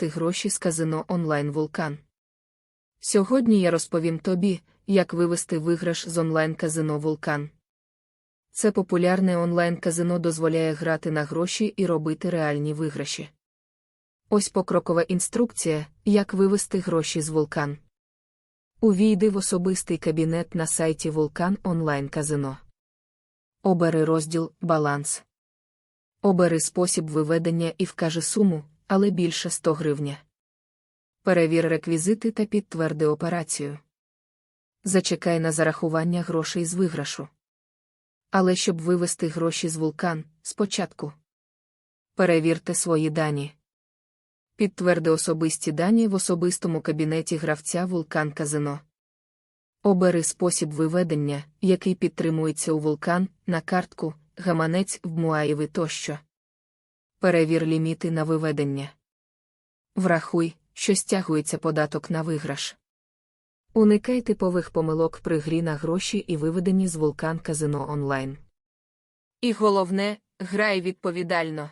вивести гроші з казино онлайн Вулкан. Сьогодні я розповім тобі, як вивести виграш з онлайн-казино Вулкан. Це популярне онлайн-казино дозволяє грати на гроші і робити реальні виграші. Ось покрокова інструкція, як вивести гроші з Вулкан. Увійди в особистий кабінет на сайті Вулкан онлайн казино. Обери розділ Баланс. Обери спосіб виведення і вкажи суму, але більше 100 гривня. Перевір реквізити та підтверди операцію. Зачекай на зарахування грошей з виграшу. Але щоб вивести гроші з вулкан, спочатку. Перевірте свої дані. Підтверди особисті дані в особистому кабінеті гравця Вулкан Казино. Обери спосіб виведення, який підтримується у вулкан, на картку, гаманець в Муаєві тощо. Перевір ліміти на виведення. Врахуй, що стягується податок на виграш. Уникай типових помилок при грі на гроші і виведенні з вулкан казино онлайн. І головне, грай відповідально.